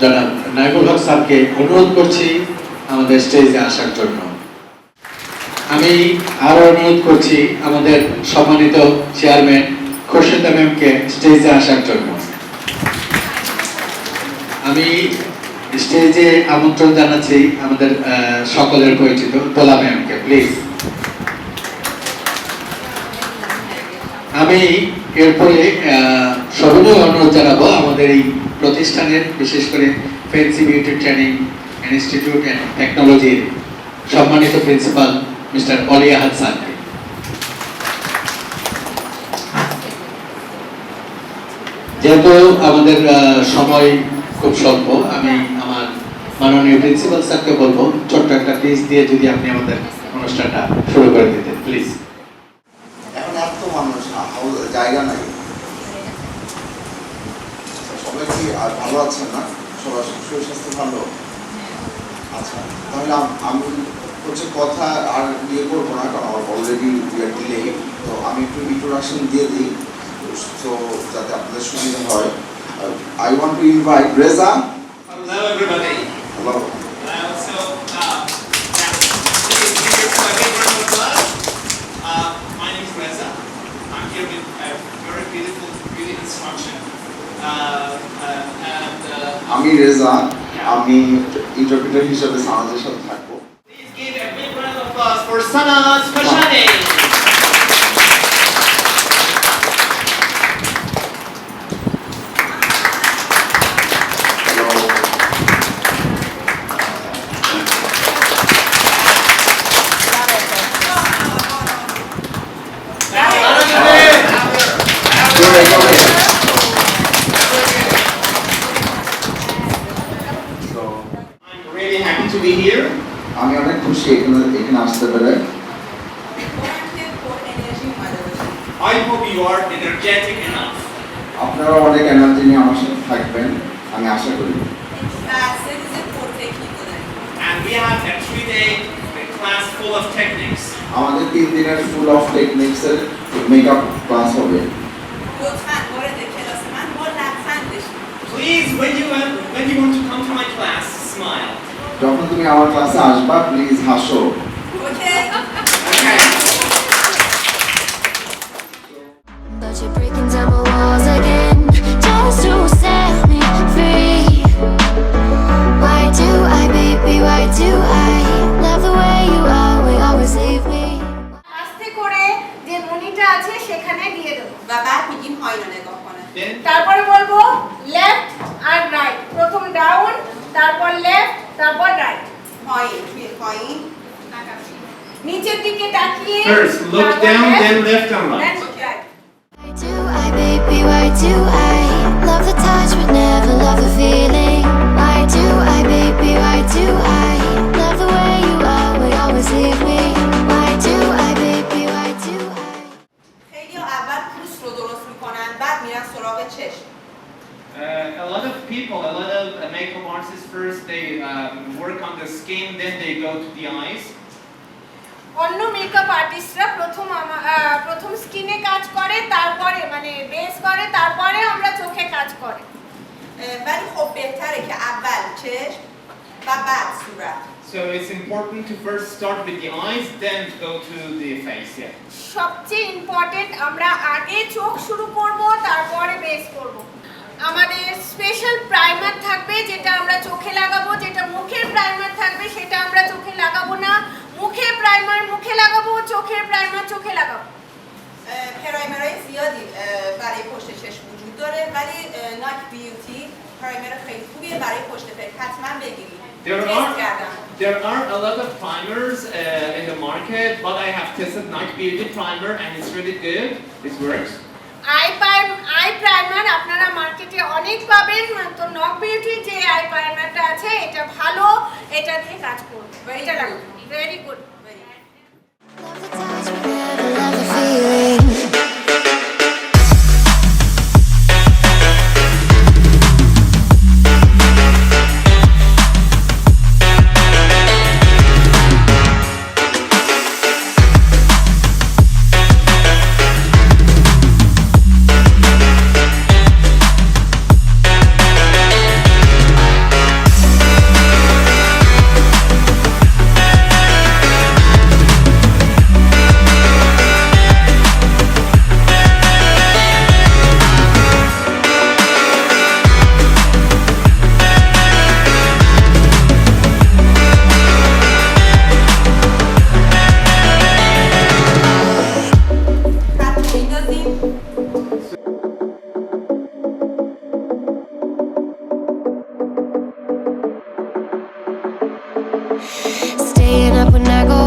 জনাব নাইবুল হক স্যারকে অনুরোধ করছি আমাদের স্টেজে আসার জন্য। আমি আরও অনুরোধ করছি আমাদের সম্মানিত চেয়ারম্যান ম্যামকে স্টেজে আসার জন্য। আমি স্টেজে আমন্ত্রণ জানাচ্ছি আমাদের সকলের পরিচিত তোলা ম্যামকে, প্লিজ। আমি এরপরে সর্বদয় অনুরোধ জানাব আমাদের এই প্রতিষ্ঠানের, বিশেষ করে fancy beauty training institute and টেকনোলজির সম্মানিত প্রিন্সিপাল মিস্টার অলি আহাদ স্যারকে যেহেতু আমাদের সময় খুব স্বল্প, আমি আমার মাননীয় প্রিন্সিপাল স্যারকে বলব, ছোট্ট একটা পিস দিয়ে যদি আপনি আমাদের অনুষ্ঠানটা শুরু করে দিতেন প্লিজ জায়গা নাই। সবাই কি আর ভালো আছেন না? সবার শরীর স্বাস্থ্য ভালো? আচ্ছা তাহলে আমি হচ্ছে কথা আর ইয়ে করব না কারণ আমার অলরেডি ডিলে তো আমি একটু ইন্ট্রোডাকশন দিয়ে দিই তো যাতে আপনাদের সুবিধা হয়। I want to invite Reza Hello, everybody Uh, so, uh, yeah, please give yourself a big round of applause. Uh, my name is Reza. I'm here with a very beautiful beauty instruction. Uh, uh, and uh, আমি রেজা আমি interpreter হিসেবে সামাজের সাথে থাকব please give a big round of applause for Sanaz Fashani. happy to be here. আমি অনেক খুশি এখানে এখানে আসতে পেরে I hope you are energetic enough. আপনারা অনেক এনার্জি নিয়ে আমার সাথে থাকবেন আমি আশা করি And we have a three-day class full of techniques. আমাদের তিন দিনের ফুল অফ টেকনিক্স এর মেকআপ ক্লাস হবে Please, when you when you want to come to my class, smile. যখন তুমি আমার ক্লাসে আসবা প্লিজ হাসো রাইট হয় হয় নিচের দিকে তাকিয়ে First, look তারপর down, left, then left and right. then right. Why do I, baby? Why do I love the touch but never love the feeling? skin, then they go to the eyes. অন্য makeup আর্টিস্টরা প্রথম আমা- আহ, প্রথম স্কিনে কাজ করে তারপরে মানে বেস করে তারপরে আমরা চোখে কাজ করে اه، ولی خب بهتره که اول چشم و بعد صورت So it's important to first start with the eyes, then go to the face. Yeah. সবচেয়ে ইম্পর্টেন্ট আমরা আগে চোখ শুরু করব তারপরে বেস করব আমাদের স্পেশাল প্রাইমার থাকবে যেটা আমরা চোখে লাগাবো যেটা মুখের প্রাইমার থাকবে সেটা আমরা চোখে লাগাবো না মুখে প্রাইমার মুখে লাগাবো চোখের প্রাইমার চোখে লাগাবো اه، پرایمرهای زیادی اه، برای پشت چشم وجود داره ولی اه، ناک بیوتی پرایمر خیلی خوبیه برای پشت پلک حتما بگیرید There تست are کردم there are a lot of primers uh, in the market, but I have tested Nike Beauty primer and it's really good. It works. Eye prime eye primer আপনারা মার্কেটে অনেক পাবেন। তো নক বিউটি যে eye প্রাইমারটা আছে, এটা ভালো, এটা দিয়ে কাজ করবে এটা লাগবে very good staying up when I go